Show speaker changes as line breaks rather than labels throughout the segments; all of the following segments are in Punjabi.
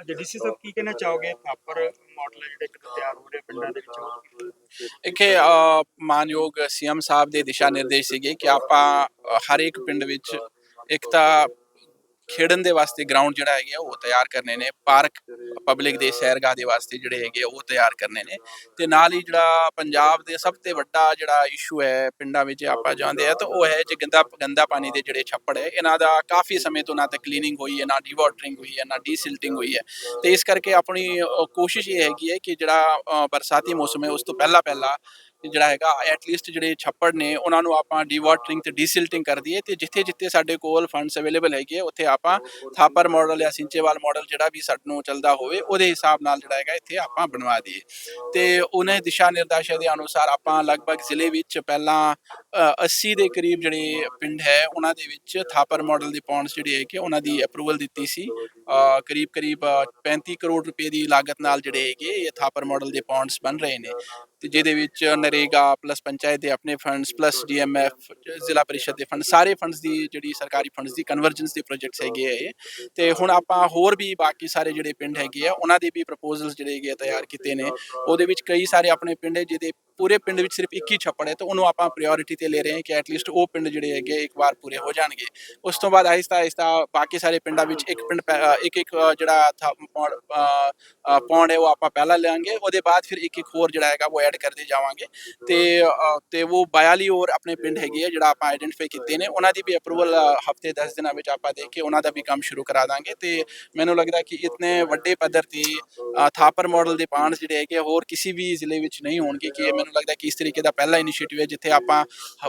ਅੱਜ ਡੀਸੀ ਸਾਹਿਬ ਕੀ ਕਹਿਣਾ ਚਾਹੋਗੇ ਥਾਪਰ ਮਾਡਲ ਜਿਹੜੇ ਇੱਕ ਤਿਆਰ ਹੋ ਰਹੇ ਪਿੰਡਾਂ ਦੇ ਵਿੱਚ?
ਇੱਥੇ ਮਾਨਯੋਗ ਸੀਐਮ ਸਾਹਿਬ ਦੇ ਦਿਸ਼ਾ ਨਿਰਦੇਸ਼ ਸੀਗੇ ਕਿ ਆਪਾਂ ਅ, ਹਰ ਇੱਕ ਪਿੰਡ ਵਿੱਚ ਇੱਕ ਤਾਂ ਖੇਡਣ ਦੇ ਵਾਸਤੇ ਗਰਾਊਂਡ ਜਿਹੜਾ ਹੈਗਾ ਉਹ ਤਿਆਰ ਕਰਨੇ ਨੇ। ਪਾਰਕ ਪਬਲਿਕ ਦੇ ਸੈਰਗਾਹ ਦੇ ਵਾਸਤੇ ਜਿਹੜੇ ਹੈਗੇ ਉਹ ਤਿਆਰ ਕਰਨੇ ਨੇ। ਤੇ ਨਾਲ ਹੀ ਜਿਹੜਾ ਪੰਜਾਬ ਦੇ ਸਭ ਤੋਂ ਵੱਡਾ ਜਿਹੜਾ ਇਸ਼ੂ ਹੈ, ਪਿੰਡਾਂ ਵਿੱਚ ਆਪਾਂ ਜਾਂਦੇ ਆ ਤਾਂ ਉਹ ਹੈ ਜੇ ਗੰਦਾ ਗੰਦਾ ਪਾਣੀ ਦੇ ਜਿਹੜੇ ਛੱਪੜ ਹੈ। ਇਹਨਾਂ ਦਾ ਕਾਫੀ ਸਮੇਂ ਤੋਂ ਨਾ ਤਾਂ ਕਲੀਨਿੰਗ ਹੋਈ ਹੈ, ਨਾ ਡੀਵਾਟਰਿੰਗ ਹੋਈ ਹੈ, ਨਾ ਡੀਸਿਲਟਿੰਗ ਹੋਈ ਹੈ। ਤੇ ਇਸ ਕਰਕੇ ਆਪਣੀ ਕੋਸ਼ਿਸ਼ ਇਹ ਹੈਗੀ ਹੈ ਕਿ ਜਿਹੜਾ ਬਰਸਾਤੀ ਮੌਸਮ ਹੈ, ਉਸ ਤੋਂ ਪਹਿਲਾਂ ਪਹਿਲਾਂ ਜਿਹੜਾ ਹੈਗਾ ਐਟਲੀਸਟ ਜਿਹੜੇ ਛੱਪੜ ਨੇ ਉਹਨਾਂ ਨੂੰ ਆਪਾਂ ਡੀਵਾਟਰਿੰਗ ਤੇ ਡੀਸਿਲਟਿੰਗ ਕਰ ਦਈਏ ਤੇ ਜਿੱਥੇ ਜਿੱਥੇ ਸਾਡੇ ਕੋਲ ਫੰਡਸ ਅਵੇਲੇਬਲ ਹੈਗੇ ਆ, ਉੱਥੇ ਆਪਾਂ ਥਾਪਰ ਮਾਡਲ ਜਾਂ ਸਿੰਚੇਵਾਲ ਮਾਡਲ ਜਿਹੜਾ ਵੀ ਸਾਨੂੰ ਚੱਲਦਾ ਹੋਵੇ ਉਹਦੇ ਹਿਸਾਬ ਨਾਲ ਜਿਹੜਾ ਹੈਗਾ ਇੱਥੇ ਆਪਾਂ ਬਣਵਾ ਦਈਏ। ਤੇ ਉਹਨਾਂ ਦਿਸ਼ਾ ਨਿਰਦੇਸ਼ਾਂ ਦੇ ਅਨੁਸਾਰ ਆਪਾਂ ਲਗਭਗ ਜ਼ਿਲ੍ਹੇ ਵਿੱਚ ਪਹਿਲਾਂ ਅ, 80 ਦੇ ਕਰੀਬ ਜਿਹੜੇ ਪਿੰਡ ਹੈ ਉਹਨਾਂ ਦੇ ਵਿੱਚ ਥਾਪਰ ਮਾਡਲ ਦੇ ਪੌਂਡਸ ਜਿਹੜੇ ਹੈ ਕਿ ਉਹਨਾਂ ਦੀ ਅਪਰੂਵਲ ਦਿੱਤੀ ਸੀ। ਕਰੀਬ ਕਰੀਬ ਅ, 35 ਕਰੋੜ ਰੁਪਏ ਦੀ ਲਾਗਤ ਨਾਲ ਜਿਹੜੇ ਹੈਗੇ ਇਹ ਥਾਪਰ ਮਾਡਲ ਦੇ ਪੌਂਡਸ ਬਣ ਰਹੇ ਨੇ। ਤੇ ਜਿਹਦੇ ਵਿੱਚ ਨਰੇਗਾ ਪਲੱਸ ਪੰਚਾਇਤ ਦੇ ਆਪਣੇ ਫੰਡਸ ਪਲੱਸ ਡੀਐਮਐਫ ਜ਼ਿਲ੍ਹਾ ਪਰਿਸ਼ਦ ਦੇ ਫੰਡ ਸਾਰੇ ਫੰਡਸ ਦੀ ਜਿਹੜੀ ਸਰਕਾਰੀ ਫੰਡਸ ਦੀ ਕਨਵਰਜੈਂਸ ਦੇ ਪ੍ਰੋਜੈਕਟਸ ਹੈਗੇ ਆ ਇਹ। ਤੇ ਹੁਣ ਆਪਾਂ ਹੋਰ ਵੀ ਬਾਕੀ ਸਾਰੇ ਜਿਹੜੇ ਪਿੰਡ ਹੈਗੇ ਆ ਉਹਨਾਂ ਦੇ ਵੀ ਪ੍ਰਪੋਜ਼ਲਸ ਜਿਹੜੇ ਹੈਗੇ ਆ ਤਿਆਰ ਕੀਤੇ ਨੇ। ਉਹਦੇ ਵਿੱਚ ਕਈ ਸਾਰੇ ਆਪਣੇ ਪਿੰਡ ਹੈ ਜਿਹਦੇ ਪੂਰੇ ਪਿੰਡ ਵਿੱਚ ਸਿਰਫ ਇੱਕ ਹੀ ਛੱਪੜ ਹੈ, ਤਾਂ ਉਹਨੂੰ ਆਪਾਂ ਪ੍ਰਾਇੋਰਟੀ ਤੇ ਲੈ ਰਹੇ ਹਾਂ ਕਿ ਐਟਲੀਸਟ ਉਹ ਪਿੰਡ ਜਿਹੜੇ ਹੈਗੇ ਇੱਕ ਵਾਰ ਪੂਰੇ ਹੋ ਜਾਣਗੇ। ਉਸ ਤੋਂ ਬਾਅਦ ਆਹਿਸਤਾ ਆਹਿਸਤਾ ਬਾਕੀ ਸਾਰੇ ਪਿੰਡਾਂ ਵਿੱਚ ਇੱਕ ਪਿੰਡ ਪੈ- ਇੱਕ ਇੱਕ ਜਿਹੜਾ ਥਾ- ਪੌਂਡ ਹੈ, ਉਹ ਆਪਾਂ ਪਹਿਲਾਂ ਲਿਆਂਗੇ। ਉਹਦੇ ਬਾਅਦ ਫਿਰ ਇੱਕ ਇੱਕ ਹੋਰ ਜਿਹੜਾ ਹੈਗਾ, ਉਹ ਐਡ ਕਰਦੇ ਜਾਵਾਂਗੇ। ਤੇ ਤੇ ਉਹ 42 ਹੋਰ ਆਪਣੇ ਪਿੰਡ ਹੈਗੇ ਆ, ਜਿਹੜਾ ਆਪਾਂ ਆਈਡੈਂਟੀਫਾਈ ਕੀਤੇ ਨੇ। ਉਹਨਾਂ ਦੀ ਵੀ ਅਪਰੂਵਲ ਹਫ਼ਤੇ 10 ਦਿਨਾਂ ਵਿੱਚ ਆਪਾਂ ਦੇਖ ਕੇ ਉਹਨਾਂ ਦਾ ਵੀ ਕੰਮ ਸ਼ੁਰੂ ਕਰਾ ਦਾਂਗੇ। ਤੇ ਮੈਨੂੰ ਲੱਗਦਾ ਕਿ ਇਤਨੇ ਵੱਡੇ ਪੱਧਰ ਤੇ ਥਾਪਰ ਮਾਡਲ ਦੇ ਪਾਂਡ ਜਿਹੜੇ ਹੈਗੇ ਹੋਰ ਕਿਸੇ ਵੀ ਜ਼ਿਲ੍ਹੇ ਵਿੱਚ ਨਹੀਂ ਹੋਣਗੇ, ਕਿ ਇਹ ਮੈਨੂੰ ਲੱਗਦਾ ਕਿ ਇਸ ਤਰੀਕੇ ਦਾ ਪਹਿਲਾ ਇਨੀਸ਼ੀਏਟਿਵ ਹੈ ਜਿੱਥੇ ਆਪਾਂ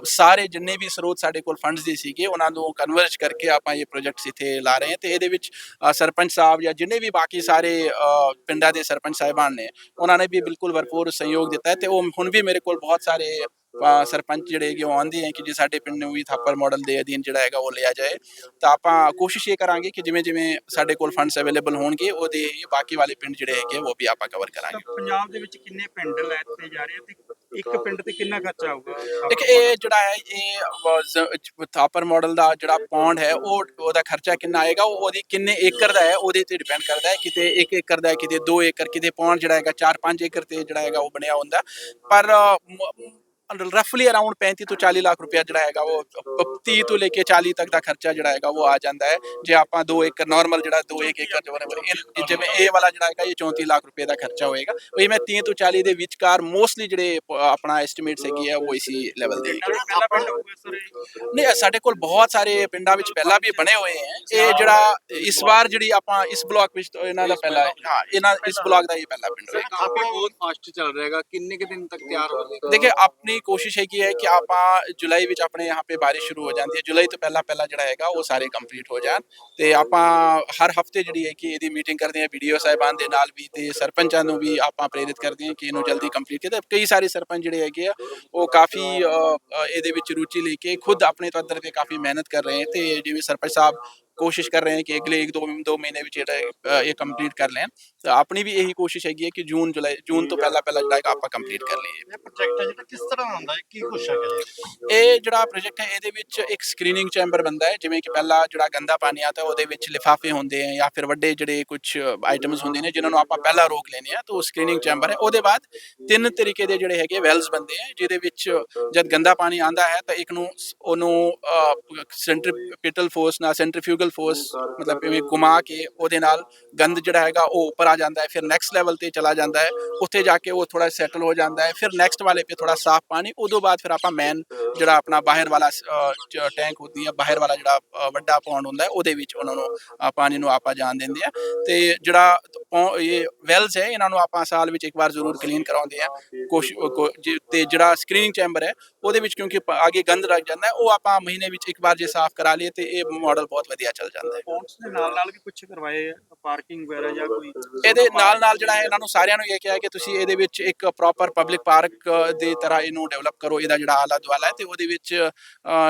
ਸਾਰੇ ਜਿੰਨੇ ਵੀ ਸਰੋਤ ਸਾਡੇ ਕੋਲ ਫੰਡਸ ਦੇ ਸੀਗੇ ਉਹਨਾਂ ਨੂੰ ਕਨਵਰਜ ਕਰਕੇ ਆਪਾਂ ਇਹ ਪ੍ਰੋਜੈਕਟਸ ਇੱਥੇ ਲਾ ਰਹੇ ਹਾਂ ਤੇ ਇਹਦੇ ਵਿੱਚ ਸਰਪੰਚ ਸਾਹਿਬ ਜਾਂ ਜਿੰਨੇ ਵੀ ਬਾਕੀ ਸਾਰੇ ਅ, ਪਿੰਡਾਂ ਦੇ ਸਰਪੰਚ ਸਾਹਿਬਾਨ ਨੇ ਉਹਨਾਂ ਨੇ ਵੀ ਬਿਲਕੁਲ ਭਰਪੂਰ ਸਹਿਯੋਗ ਦਿੱਤਾ ਹੈ ਤੇ ਉਹ ਹੁਣ ਵੀ ਮੇਰੇ ਕੋਲ ਬਹੁਤ ਸਾਰੇ ਸਰਪੰਚ ਜਿਹੜੇ ਹੈਗੇ ਉਹ ਆਉਂਦੇ ਹੈ ਕਿ ਜੇ ਸਾਡੇ ਪਿੰਡ ਨੂੰ ਵੀ ਥਾਪਰ ਮਾਡਲ ਦੇ ਅਧੀਨ ਜਿਹੜਾ ਹੈਗਾ ਉਹ ਲਿਆ ਜਾਏ ਤਾਂ ਆਪਾਂ ਕੋਸ਼ਿਸ਼ ਇਹ ਕਰਾਂਗੇ ਕਿ ਜਿਵੇਂ ਜਿਵੇਂ ਸਾਡੇ ਕੋਲ ਫੰਡਸ ਅਵੇਲੇਬਲ ਹੋਣਗੇ ਉਹਦੇ ਬਾਕੀ ਵਾਲੇ ਪਿੰਡ ਜਿਹੜੇ ਹੈਗੇ ਉਹ ਵੀ ਆਪਾਂ ਕਵਰ ਕਰਾਂਗੇ।
ਪੰਜਾਬ ਦੇ ਵਿੱਚ ਕਿੰਨੇ ਪਿੰਡ ਲੈਤੇ ਜਾ ਰਹੇ ਆ ਤੇ ਇੱਕ ਪਿੰਡ ਤੇ ਕਿੰਨਾ ਖਰਚਾ ਆਊਗਾ?
ਇੱਕ ਇਹ ਜਿਹੜਾ ਹੈ ਇਹ ਥਾਪਰ ਮਾਡਲ ਦਾ ਜਿਹੜਾ ਪੌਂਡ ਹੈ ਉਹ ਉਹਦਾ ਖਰਚਾ ਕਿੰਨਾ ਆਏਗਾ ਉਹ ਉਹਦੀ ਕਿੰਨੇ ਏਕੜ ਦਾ ਹੈ ਉਹਦੇ ਤੇ ਡਿਪੈਂਡ ਕਰਦਾ ਹੈ ਕਿਤੇ 1 ਏਕੜ ਦਾ ਹੈ ਕਿਤੇ 2 ਏਕੜ ਕਿਤੇ ਪੌਂਡ ਜਿਹੜਾ ਹੈਗਾ 4-5 ਏਕੜ ਤੇ ਜਿਹੜਾ ਹੈਗਾ ਉਹ ਬਣਿਆ ਹੁੰਦਾ। ਪਰ ਰਫਲੀ ਅਰਾਊਂਡ 35 ਤੋਂ 40 ਲੱਖ ਰੁਪਇਆ ਜਿਹੜਾ ਹੈਗਾ ਉਹ 30 ਤੋਂ ਲੈ ਕੇ 40 ਤੱਕ ਦਾ ਖਰਚਾ ਜਿਹੜਾ ਹੈਗਾ ਉਹ ਆ ਜਾਂਦਾ ਹੈ। ਜੇ ਆਪਾਂ 2 ਏਕੜ ਨਾਰਮਲ ਜਿਹੜਾ 2 ਏਕੜ ਜਿਵੇਂ ਜਿਵੇਂ ਇਹ ਵਾਲਾ ਜਿਹੜਾ ਹੈਗਾ ਇਹ 34 ਲੱਖ ਰੁਪਏ ਦਾ ਖਰਚਾ ਹੋਏਗਾ। ਉਹ ਮੈਂ 30 ਤੋਂ 40 ਦੇ ਵਿਚਕਾਰ ਮੋਸਟਲੀ ਜਿਹੜੇ ਆਪਣਾ ਐਸਟੀਮੇਟ ਹੈਗੀ ਹੈ ਉਹ ਇਸੀ ਲੈਵਲ ਦੇ ਨਹੀਂ ਸਾਡੇ ਕੋਲ ਬਹੁਤ ਸਾਰੇ ਪਿੰਡਾਂ ਵਿੱਚ ਪਹਿਲਾਂ ਵੀ ਬਣੇ ਹੋਏ ਹੈ। ਇਹ ਜਿਹੜਾ ਇਸ ਵਾਰ ਜਿਹੜੀ ਆਪਾਂ ਇਸ ਬਲਾਕ ਵਿੱਚ ਇਹਨਾਂ ਦਾ ਪਹਿਲਾ ਹਾਂ। ਇਹਨਾਂ ਇਸ ਬਲਾਕ ਦਾ ਇਹ ਪਹਿਲਾ ਪਿੰਡ ਹੋਏਗਾ।
ਕਾਫੀ ਬਹੁਤ ਫਾਸਟ ਚੱਲ ਰਿਹਾ ਹੈਗਾ। ਕਿੰਨੇ ਕਿ ਦਿਨ ਤੱਕ ਤਿਆਰ ਹੋ ਜਾਏਗਾ
ਦੇਖੇ ਆਪਣੀ ਸਾਡੀ ਕੋਸ਼ਿਸ਼ ਹੈਗੀ ਹੈ ਕਿ ਆਪਾਂ ਜੁਲਾਈ ਵਿੱਚ ਆਪਣੇ ਯਹਾਂ ਬਾਰਿਸ਼ ਸ਼ੁਰੂ ਹੋ ਜਾਂਦੀ ਹੈ। ਜੁਲਾਈ ਤੋਂ ਪਹਿਲਾਂ ਪਹਿਲਾਂ ਜਿਹੜਾ ਹੈਗਾ ਉਹ ਸਾਰੇ ਕੰਪਲੀਟ ਹੋ ਜਾਣ ਤੇ ਆਪਾਂ ਹਰ ਹਫ਼ਤੇ ਜਿਹੜੀ ਹੈ ਕਿ ਇਹਦੀ ਮੀਟਿੰਗ ਕਰਦੇ ਹਾਂ ਵੀਡੀਓ ਸਾਹਿਬਾਨ ਦੇ ਨਾਲ ਵੀ ਤੇ ਸਰਪੰਚਾਂ ਨੂੰ ਵੀ ਆਪਾਂ ਪ੍ਰੇਰਿਤ ਕਰਦੇ ਹਾਂ ਕਿ ਇਹਨੂੰ ਜਲਦੀ ਕੰਪਲੀਟ ਕਰਦੇ ਕਈ ਸਾਰੇ ਸਰਪੰਚ ਜਿਹੜੇ ਹੈਗੇ ਆ, ਉਹ ਕਾਫੀ ਇਹਦੇ ਵਿੱਚ ਰੁਚੀ ਲੈ ਕੇ ਖੁਦ ਆਪਣੇ ਤੌਰ ਤੇ ਕਾਫੀ ਮਿਹਨਤ ਕਰ ਰਹੇ ਤੇ ਜਿਵੇਂ ਸਰਪੰਚ ਸਾਹਿਬ ਕੋਸ਼ਿਸ਼ ਕਰ ਰਹੇ ਕਿ ਅਗਲੇ 1 2 2 ਮਹੀਨੇ ਵਿੱਚ ਜਿਹੜਾ ਹੈ, ਇਹ ਕੰਪਲੀਟ ਕਰ ਲੈਣ। ਤਾਂ ਆਪਣੀ ਵੀ ਇਹੀ ਕੋਸ਼ਿਸ਼ ਹੈਗੀ ਹੈ ਕਿ ਜੂਨ ਜੁਲਾਈ ਜੂਨ ਤੋਂ ਪਹਿਲਾਂ ਪਹਿਲਾਂ ਜਿਹੜਾ ਆਪਾਂ ਕੰਪਲੀਟ ਕਰ ਲਈਏ।
ਇਹ ਪ੍ਰੋਜੈਕਟ ਹੈ ਜਿਹੜਾ ਕਿਸ ਤਰ੍ਹਾਂ ਹੁੰਦਾ ਹੈ? ਕੀ ਕੁਛ ਜੀ
ਇਹ ਜਿਹੜਾ ਪ੍ਰੋਜੈਕਟ ਹੈ ਇਹਦੇ ਵਿੱਚ ਇੱਕ ਸਕਰੀਨਿੰਗ ਚੈਂਬਰ ਬੰਦਾ ਹੈ। ਜਿਵੇਂ ਕਿ ਪਹਿਲਾਂ ਜਿਹੜਾ ਗੰਦਾ ਪਾਣੀ ਆਤਾ ਉਹਦੇ ਵਿੱਚ ਲਿਫਾਫੇ ਹੁੰਦੇ ਆ ਜਾਂ ਫਿਰ ਵੱਡੇ ਜਿਹੜੇ ਕੁਝ ਆਈਟਮਸ ਹੁੰਦੇ ਨੇ ਜਿਨ੍ਹਾਂ ਨੂੰ ਆਪਾਂ ਪਹਿਲਾਂ ਰੋਕ ਲੈਨੇ ਆ ਤਾਂ ਉਹ ਸਕਰੀਨਿੰਗ ਚੈਂਬਰ ਹੈ। ਉਹਦੇ ਬਾਅਦ ਤਿੰਨ ਤਰੀਕੇ ਦੇ ਜਿਹੜੇ ਹੈਗੇ ਵੈਲਸ ਬੰਦੇ ਆ ਜਿਹਦੇ ਵਿੱਚ ਜਦ ਗੰਦਾ ਪਾਣੀ ਆਂਦਾ ਹੈ ਤਾਂ ਇੱਕ ਨੂੰ ਉਹਨੂੰ ਸੈਂਟਰੀਪੀਟਲ ਫੋਰਸ ਨਾਲ ਸੈਂਟਰੀਫਿਊਗਲ ਫੋਰਸ ਮਤਲਬ ਇਵੇਂ ਘੁਮਾ ਕੇ ਉਹਦੇ ਨਾਲ ਗੰਦ ਜਿਹੜਾ ਹੈਗਾ ਉਹ ਉੱਪਰ ਆ ਜਾਂਦਾ ਹੈ, ਫਿਰ ਨੈਕਸਟ ਲੈਵਲ ਤੇ ਚਲਾ ਜਾਂਦਾ ਹੈ। ਉੱਥੇ ਜਾ ਕੇ ਉਹ ਥੋੜਾ ਸੈਟਲ ਹੋ ਜਾਂਦਾ ਹੈ, ਫਿਰ ਨੈਕਸਟ ਵਾਲੇ ਤੇ ਥੋੜਾ ਸਾਫ਼ ਪਾਣੀ, ਉਦੋਂ ਬਾਅਦ ਫਿਰ ਆਪਾਂ ਮੈਨ ਜਿਹੜਾ ਆਪਣਾ ਬਾਹਰ ਵਾਲਾ ਟੈਂਕ ਹੁੰਦੀ ਹੈ, ਬਾਹਰ ਵਾਲਾ ਜਿਹੜਾ ਵੱਡਾ ਪੌਂਡ ਹੁੰਦਾ ਹੈ, ਉਹਦੇ ਵਿੱਚ ਉਹਨਾਂ ਨੂੰ ਪਾਣੀ ਨੂੰ ਆਪਾਂ ਜਾਣ ਦਿੰਦੇ ਆ ਤੇ ਜਿਹੜਾ ਇਹ ਵੈਲਸ ਹੈ ਇਹਨਾਂ ਨੂੰ ਆਪਾਂ ਸਾਲ ਵਿੱਚ ਇੱਕ ਵਾਰ ਜ਼ਰੂਰ ਕਲੀਨ ਕਰਾਉਂਦੇ ਆ ਤੇ ਜਿਹੜਾ ਸਕਰੀਨਿੰਗ ਚੈਂਬਰ ਹੈ ਉਹਦੇ ਵਿੱਚ ਕਿਉਂਕਿ ਅੱਗੇ ਗੰਦ ਲੱਗ ਜਾਂਦਾ ਹੈ ਉਹ ਆਪਾਂ ਮਹੀਨੇ ਵਿੱਚ ਇੱਕ ਵਾਰ ਜੇ ਸਾਫ਼ ਕਰਾ ਲਈਏ ਤੇ ਇਹ ਮਾਡਲ ਬਹੁਤ ਵਧੀਆ ਚੱਲ ਜਾਂਦਾ ਹੈ।
ਪੌਂਡਸ ਦੇ ਨਾਲ ਨਾਲ ਵੀ ਕੁਝ ਕਰਵਾਏ ਪਾਰਕਿੰਗ ਵਗੈਰਾ ਜਾਂ ਕੋਈ?
ਇਹਦੇ ਨਾਲ ਨਾਲ ਜਿਹੜਾ ਹੈ ਇਹਨਾਂ ਨੂੰ ਸਾਰਿਆਂ ਨੂੰ ਇਹ ਕਿਹਾ ਕਿ ਤੁਸੀਂ ਇਹਦੇ ਵਿੱਚ ਇੱਕ ਪ੍ਰੋਪਰ ਪਬਲਿਕ ਪਾਰਕ ਦੀ ਤਰ੍ਹਾਂ ਇਹਨੂੰ ਡਿਵੈਲਪ ਕਰੋ ਇਹਦਾ ਜਿਹੜਾ ਆਲਾ ਦੁਆਲਾ ਹੈ ਤੇ ਉਹਦੇ ਵਿੱਚ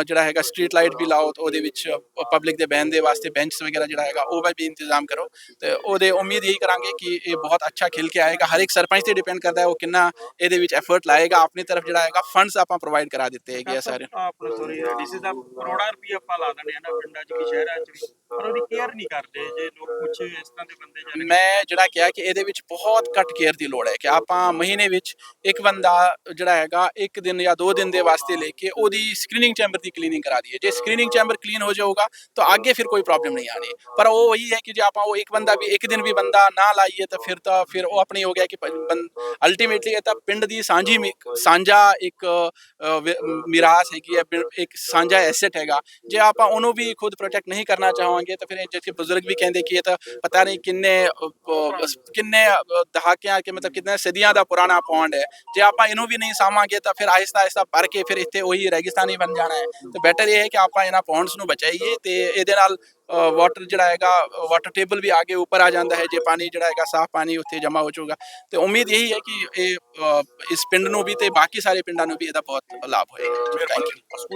ਜਿਹੜਾ ਹੈਗਾ ਸਟਰੀਟ ਲਾਈਟ ਵੀ ਲਾਓ ਤੇ ਉਹਦੇ ਵਿੱਚ ਪਬਲਿਕ ਦੇ ਬਹਿਣ ਦੇ ਵਾਸਤੇ ਬੈਂਚ ਵਗੈਰਾ ਜਿਹੜਾ ਹੈਗਾ ਉਹ ਵੀ ਇੰਤਜ਼ਾਮ ਕਰੋ। ਤੇ ਉਹਦੇ ਉਮੀਦ ਇਹੀ ਕਰਾਂ ਕਰਾਂਗੇ ਕਿ ਇਹ ਬਹੁਤ ਅੱਛਾ ਖਿਲ ਕੇ ਆਏਗਾ। ਹਰ ਇੱਕ ਸਰਪੰਚ ਤੇ ਡਿਪੈਂਡ ਕਰਦਾ ਹੈ ਉਹ ਕਿੰਨਾ ਇਹਦੇ ਵਿੱਚ ਐਫਰਟ ਲਾਏਗਾ। ਆਪਣੀ ਤਰਫ ਜਿਹੜਾ ਹੈਗਾ ਫੰਡਸ ਆਪਾਂ ਪ੍ਰੋਵਾਈਡ ਕਰਾ ਦਿੱਤੇ ਹੈਗੇ ਆ ਸਾਰੇ
ਆਪਣਾ ਸੋਰੀ ਡੀਸੀ ਦਾ ਕਰੋੜਾਂ ਰੁਪਏ ਆਪਾਂ ਲਾ ਦਿੰਦੇ ਆ ਨਾ ਪਿੰਡਾਂ 'ਚ ਕਿ ਸ਼ਹਿਰਾਂ 'ਚ ਵੀ। ਪਰ ਉਹਦੀ ਕੇਅਰ ਨਹੀਂ ਕਰਦੇ ਜੇ ਲੋਕ ਕੁਝ ਇਸ ਤਰ੍ਹਾਂ ਦੇ ਬੰਦੇ ਜਾਂਦੇ
ਮੈਂ ਜਿਹੜਾ ਕਿਹਾ ਕਿ ਇਹਦੇ ਵਿੱਚ ਬਹੁਤ ਘੱਟ ਕੇਅਰ ਦੀ ਲੋੜ ਹੈ ਕਿ ਆਪਾਂ ਮਹੀਨੇ ਵਿੱਚ ਇੱਕ ਬੰਦਾ ਜਿਹੜਾ ਹੈਗਾ ਇੱਕ ਦਿਨ ਜਾਂ ਦੋ ਦਿਨ ਦੇ ਵਾਸਤੇ ਲੈ ਕੇ ਉਹਦੀ ਸਕਰੀਨਿੰਗ ਚੈਂਬਰ ਦੀ ਕਲੀਨਿੰਗ ਕਰਾ ਦਈਏ। ਜੇ ਸਕਰੀਨਿੰਗ ਚੈਂਬਰ ਕਲੀਨ ਹੋ ਜਾਊਗਾ ਤਾਂ ਅੱਗੇ ਫਿਰ ਕੋਈ ਪ੍ਰੋਬਲਮ ਨਹੀਂ ਆਣੀ ਪਰ ਉਹ ਵਹੀ ਹੈ ਕਿ ਜੇ ਆਪਾਂ ਉਹ ਇੱਕ ਬੰਦਾ ਵੀ ਇੱਕ ਦਿਨ ਵੀ ਬੰਦਾ ਨਾ ਲਾਈਏ ਤਾਂ ਫਿਰ ਤਾਂ ਫਿਰ ਉਹ ਆਪਣੀ ਹੋ ਗਿਆ ਕਿ ਅਲਟੀਮੇਟਲੀ ਇਹ ਤਾਂ ਪਿੰਡ ਦੀ ਸਾਂਝੀ ਸਾਂਝਾ ਇੱਕ ਮਿਰਾਸ ਹੈਗੀ ਹੈ ਇੱਕ ਸਾਂਝਾ ਐਸੈਟ ਹੈਗਾ। ਜੇ ਆਪਾਂ ਉਹਨੂੰ ਵੀ ਖੁਦ ਪ੍ਰੋਟੈਕਟ ਨਹੀਂ ਕਰਨਾ ਚਾਹਾਂਗੇ ਤਾਂ ਫਿਰ ਜਿਵੇਂ ਬਜ਼ੁਰਗ ਵੀ ਕਹਿੰਦੇ ਕਿ ਇਹ ਤਾਂ ਪਤਾ ਨਹੀਂ ਕਿੰਨੇ ਕਿੰਨੇ ਦਹਾਕਿਆਂ ਕਿ ਮਤਲਬ ਕਿੰਨੇ ਸਦੀਆਂ ਦਾ ਪੁਰਾਣਾ ਪੌਂਡ ਹੈ। ਜੇ ਆਪਾਂ ਇਹਨੂੰ ਵੀ ਨਹੀਂ ਸਾਂਭਾਂਗੇ ਤਾਂ ਫਿਰ ਆਹਿਸਤਾ ਆਹਿਸਤਾ ਭਰ ਕੇ ਫਿਰ ਇੱਥੇ ਉਹੀ ਰੈਗਿਸਤਾਨੀ ਬਣ ਜਾਣਾ ਹੈ। ਤੇ ਬੈਟਰ ਇਹ ਹੈ ਕਿ ਆਪਾਂ ਇਹਨਾਂ ਪੌਂਡਸ ਨੂੰ ਬਚਾਈਏ ਤੇ ਇਹਦੇ ਨਾਲ ਵਾਟਰ ਜਿਹੜਾ ਹੈਗਾ ਵਾਟਰ ਟੇਬਲ ਵੀ ਆਗੇ ਉੱਪਰ ਆ ਜਾਂਦਾ ਹੈ, ਜੇ ਪਾਣੀ ਜਿਹੜਾ ਹੈਗਾ, ਸਾਫ਼ ਪਾਣੀ ਉੱਥੇ ਜਮ੍ਹਾਂ ਹੋ ਜਾਊਗਾ। ਤੇ ਉਮੀਦ ਇਹੀ ਹੈ ਕਿ ਇਹ ਇਸ ਪਿੰਡ ਨੂੰ ਵੀ ਤੇ ਬਾਕੀ ਸਾਰੇ ਪਿੰਡਾਂ ਨੂੰ ਵੀ ਇਹਦਾ ਬਹੁਤ ਲਾਭ ਹੋਏਗਾ। Thank you